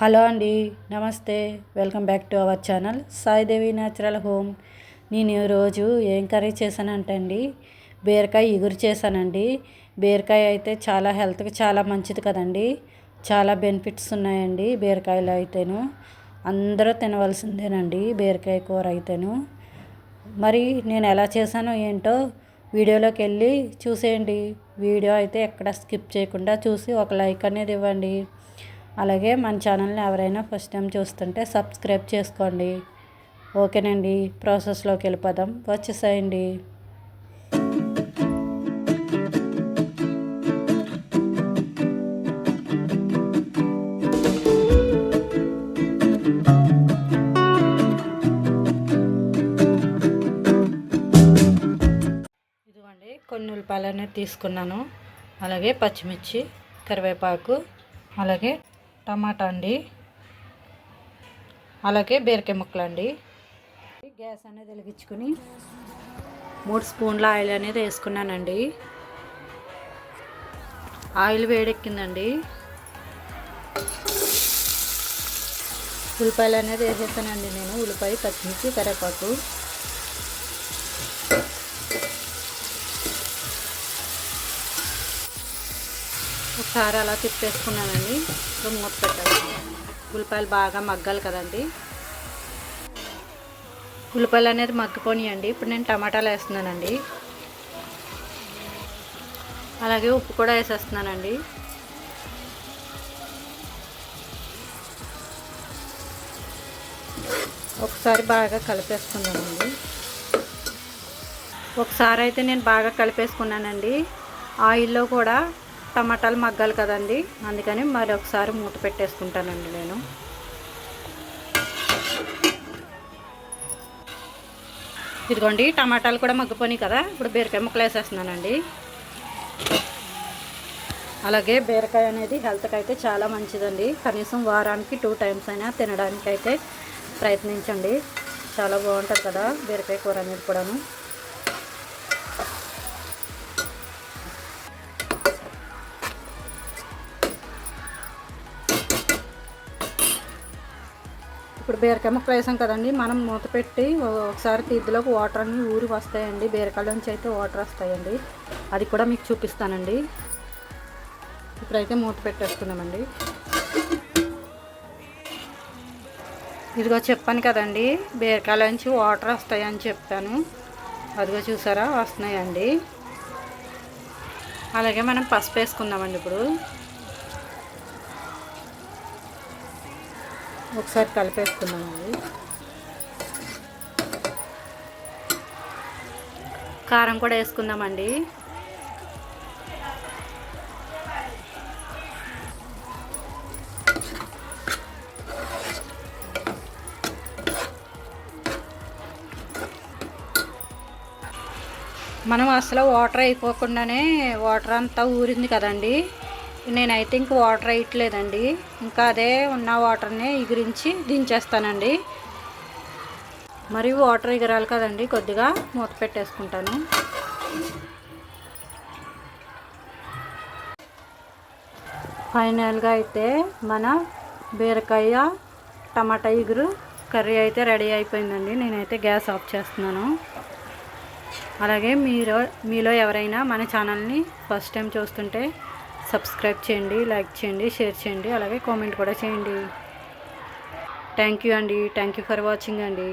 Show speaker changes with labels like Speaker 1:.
Speaker 1: Hello అండి నమస్తే. Welcome back to our channel Saidevi natural home. నేను ఈరోజు ఏం కర్రీ చేశానంటే అండి బీరకాయ ఇగురు చేశానండి. బీరకాయ అయితే చాలా హెల్త్కి చాలా మంచిది కదండి. చాలా బెనిఫిట్స్ ఉన్నాయండి బీరకాయలు అయితేను. అందరూ తినవలసిందేనండి బీరకాయ కూర అయితేను. మరి నేను ఎలా చేశానో ఏంటో వీడియోలోకి వెళ్ళి చూసేయండి. వీడియో అయితే ఎక్కడ స్కిప్ చేయకుండా చూసి ఒక లైక్ అనేది ఇవ్వండి. అలాగే మన ఛానల్ని ఎవరైనా ఫస్ట్ టైం చూస్తుంటే సబ్స్క్రైబ్ చేసుకోండి. ఓకేనండి ప్రాసెస్లోకి వెళ్ళిపోదాం. వచ్చేసేయండి. ఇదిగోండి కొన్ని ఉల్లిపాయలు అనేది తీసుకున్నాను. అలాగే పచ్చిమిర్చి కరివేపాకు అలాగే టమాటా అండి. అలాగే బీరకాయ ముక్కలు అండి గ్యాస్ అనేది వెలిగించుకుని మూడు స్పూన్ల ఆయిల్ అనేది వేసుకున్నానండి. ఆయిల్ వేడెక్కిందండి. ఉల్లిపాయలు అనేది వేసేసానండి నేను. ఉల్లిపాయ పచ్చిమిర్చి కరివేపాకు. ఒకసారి అలా తిప్పేసుకున్నానండి. ఇప్పుడు మూత పెట్టాలి ఉల్లిపాయలు బాగా మగ్గాలి కదండి. ఉల్లిపాయలు అనేది మగ్గిపోనియండి. ఇప్పుడు నేను టమాటాలు వేస్తున్నానండి. అలాగే ఉప్పు కూడా వేసేస్తున్నానండి. ఒకసారి బాగా కలిపేసుకున్నానండి. ఒకసారి అయితే నేను బాగా కలిపేసుకున్నానండి. ఆయిల్లో కూడా టమాటాలు మగ్గాలి కదండి. అందుకని మరి ఒకసారి మూత పెట్టేసుకుంటానండి నేను. ఇదిగోండి టమాటాలు కూడా మగ్గిపోయినాయి కదా. ఇప్పుడు బీరకాయ ముక్కలు వేసేస్తున్నానండి. అలాగే బీరకాయ అనేది హెల్త్కి అయితే చాలా మంచిదండి. కనీసం వారానికి టూ టైమ్స్ అయినా తినడానికి అయితే ప్రయత్నించండి. చాలా బాగుంటుంది కదా బీరకాయ కూర అనేది కూడాను. ఇప్పుడు బీరకాయ వేసాం కదండి. మనం మూత పెట్టి ఒకసారి తీద్దులోకి వాటర్ అన్నీ ఊరి వస్తాయండి. బీరకాయలోంచి అయితే వాటర్ వస్తాయండి. అది కూడా మీకు చూపిస్తానండి. ఇప్పుడైతే మూత పెట్టేసుకున్నామండి ఇదిగో చెప్పాను కదండి బీరకాయలోంచి వాటర్ వస్తాయని చెప్పాను. అదిగో చూసారా వస్తున్నాయండి. అలాగే మనం పసుపు వేసుకుందామండి ఇప్పుడు. ఒకసారి కలిపేసుకున్నామండి కారం కూడా వేసుకుందామండి. మనం అసలు వాటర్ అయిపోకుండానే వాటర్ అంతా ఊరింది కదండి. నేనైతే ఇంక వాటర్ వేయట్లేదండి. ఇంకా అదే ఉన్న వాటర్ని ఎగిరించి దించేస్తానండి. మరి వాటర్ ఎగరాలి కదండి కొద్దిగా మూత పెట్టేసుకుంటాను. ఫైనల్గా అయితే మన బీరకాయ టమాటా ఎగురు కర్రీ అయితే రెడీ అయిపోయిందండి. నేనైతే గ్యాస్ ఆఫ్ చేస్తున్నాను. అలాగే మీరు మీలో ఎవరైనా మన ఛానల్ని ఫస్ట్ టైం చూస్తుంటే సబ్స్క్రైబ్ చేయండి లైక్ చేయండి షేర్ చేయండి అలాగే కామెంట్ కూడా చేయండి. థ్యాంక్ యూ అండి. థ్యాంక్ యూ ఫర్ వాచింగ్ అండి.